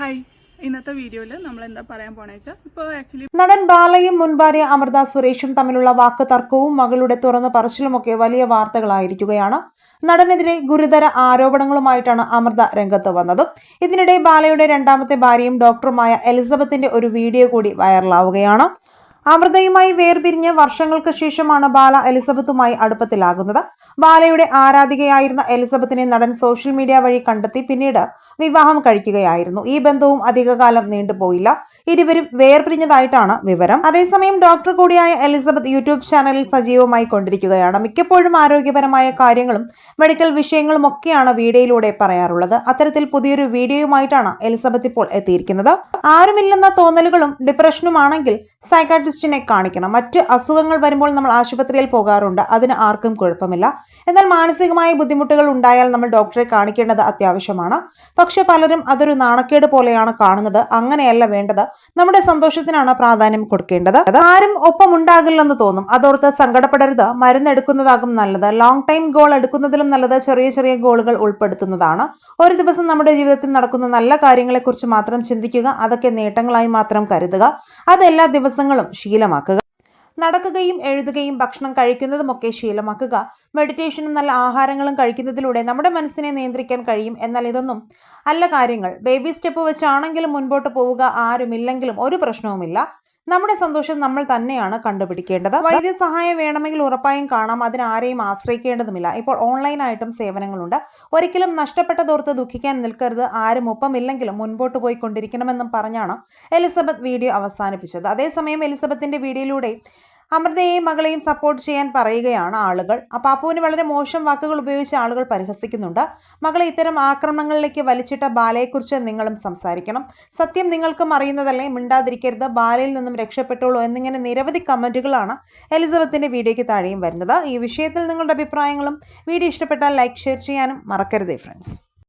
Hi ഇന്നത്തെ വീഡിയോയിൽ നമ്മൾ എന്താ പറയാൻ പോണേ വെച്ചാൽ ഇപ്പോൾ ആക്ച്വലി നടൻ ബാലയും മുൻ ഭാര്യ അമൃത സുരേഷും തമ്മിലുള്ള വാക്ക് തർക്കവും മകളുടെ തുറന്ന പറച്ചിലുമൊക്കെ വലിയ വാർത്തകളായിരിക്കുകയാണ്. നടനെതിരെ ഗുരുതര ആരോപണങ്ങളുമായിട്ടാണ് അമൃത രംഗത്ത് വന്നത്. ഇതിനിടെ ബാലയുടെ രണ്ടാമത്തെ ഭാര്യയും ഡോക്ടറുമായ എലിസബത്തിന്റെ ഒരു വീഡിയോ കൂടി വൈറലാവുകയാണ്. അമൃതയുമായി വേർപിരിഞ്ഞ് വർഷങ്ങൾക്ക് ശേഷമാണ് ബാല എലിസബത്തുമായി അടുപ്പത്തിലാകുന്നത്. ബാലയുടെ ആരാധികയായിരുന്ന എലിസബത്തിനെ നടൻ സോഷ്യൽ മീഡിയ വഴി കണ്ടെത്തി പിന്നീട് വിവാഹം കഴിക്കുകയായിരുന്നു. ഈ ബന്ധവും അധികകാലം നീണ്ടുപോയില്ല. ഇരുവരും വേർപിരിഞ്ഞതായിട്ടാണ് വിവരം. അതേസമയം ഡോക്ടർ കൂടിയായ എലിസബത്ത് യൂട്യൂബ് ചാനലിൽ സജീവമായി കൊണ്ടിരിക്കുകയാണ്. മിക്കപ്പോഴും ആരോഗ്യപരമായ കാര്യങ്ങളും മെഡിക്കൽ വിഷയങ്ങളും ഒക്കെയാണ് വീഡിയോയിലൂടെ പറയാറുള്ളത്. അത്തരത്തിൽ പുതിയൊരു വീഡിയോയുമായിട്ടാണ് എലിസബത്ത് ഇപ്പോൾ എത്തിയിരിക്കുന്നത്. ആരുമില്ലെന്ന തോന്നലുകളും ഡിപ്രഷനുമാണെങ്കിൽ സൈക്കാട്രിസ്റ്റിനെ കാണിക്കണം. മറ്റ് അസുഖങ്ങൾ വരുമ്പോൾ നമ്മൾ ആശുപത്രിയിൽ പോകാറുണ്ട്. അതിന് ആർക്കും കുഴപ്പമില്ല. എന്നാൽ മാനസികമായ ബുദ്ധിമുട്ടുകൾ ഉണ്ടായാൽ നമ്മൾ ഡോക്ടറെ കാണിക്കേണ്ടത് അത്യാവശ്യമാണ്. പക്ഷെ പലരും അതൊരു നാണക്കേട് പോലെയാണ് കാണുന്നത്. അങ്ങനെയല്ല വേണ്ടത്. നമ്മുടെ സന്തോഷത്തിനാണ് പ്രാധാന്യം കൊടുക്കേണ്ടത്. ആരും ഒപ്പം ഉണ്ടാകില്ലെന്ന് തോന്നും. അതോർത്ത് സങ്കടപ്പെടരുത്. മരുന്നെടുക്കുന്നതാകും നല്ലത്. ലോങ് ടൈം ഗോൾ എടുക്കുന്നതിലും നല്ലത് ചെറിയ ചെറിയ ഗോളുകൾ ഉൾപ്പെടുത്തുന്നതാണ്. ഒരു ദിവസം നമ്മുടെ ജീവിതത്തിൽ നടക്കുന്ന നല്ല കാര്യങ്ങളെക്കുറിച്ച് മാത്രം ചിന്തിക്കുക. അതൊക്കെ നേട്ടങ്ങളായി മാത്രം കരുതുക. അതെല്ലാ ദിവസങ്ങളും ശീലമാക്കുക. നടക്കുകയും എഴുതുകയും ഭക്ഷണം കഴിക്കുന്നതുമൊക്കെ ശീലമാക്കുക. മെഡിറ്റേഷനും നല്ല ആഹാരങ്ങളും കഴിക്കുന്നതിലൂടെ നമ്മുടെ മനസ്സിനെ നിയന്ത്രിക്കാൻ കഴിയും. എന്നാൽ ഇതൊന്നും അല്ല കാര്യങ്ങൾ. ബേബി സ്റ്റെപ്പ് വെച്ചാണെങ്കിലും മുൻപോട്ട് പോവുക ആരുമില്ലെങ്കിലും ഒരു പ്രശ്നവുമില്ല. നമ്മുടെ സന്തോഷം നമ്മൾ തന്നെയാണ് കണ്ടുപിടിക്കേണ്ടത്. വൈദ്യസഹായം വേണമെങ്കിൽ ഉറപ്പായും കാണാം. അതിനാരെയും ആശ്രയിക്കേണ്ടതുമില്ല. ഇപ്പോൾ ഓൺലൈനായിട്ടും സേവനങ്ങളുണ്ട്. ഒരിക്കലും നഷ്ടപ്പെട്ടതോർത്ത് ദുഃഖിക്കാൻ നിൽക്കരുത്. ആരും ഒപ്പമില്ലെങ്കിലും മുൻപോട്ട് പോയി കൊണ്ടിരിക്കണമെന്നും പറഞ്ഞാണ് എലിസബത്ത് വീഡിയോ അവസാനിപ്പിച്ചത്. അതേസമയം എലിസബത്തിന്റെ വീഡിയോയിലൂടെ അമൃതയെയും മകളെയും സപ്പോർട്ട് ചെയ്യാൻ പറയുകയാണ് ആളുകൾ. അപ്പോൾ അപ്പുവിന് വളരെ മോശം വാക്കുകൾ ഉപയോഗിച്ച് ആളുകൾ പരിഹസിക്കുന്നുണ്ട്. മകളെ ഇത്തരം ആക്രമണങ്ങളിലേക്ക് വലിച്ചിട്ട ബാലയെക്കുറിച്ച് നിങ്ങളും സംസാരിക്കണം. സത്യം നിങ്ങൾക്കും അറിയുന്നതല്ലേ? മിണ്ടാതിരിക്കരുത്. ബാലയിൽ നിന്നും രക്ഷപ്പെട്ടോളൂ എന്നിങ്ങനെ നിരവധി കമന്റുകളാണ് എലിസബത്തിന്റെ വീഡിയോയ്ക്ക് താഴെയും വരുന്നത്. ഈ വിഷയത്തിൽ നിങ്ങളുടെ അഭിപ്രായങ്ങളും വീഡിയോ ഇഷ്ടപ്പെട്ടാൽ ലൈക്ക് ഷെയർ ചെയ്യാനും മറക്കരുതേ ഫ്രണ്ട്സ്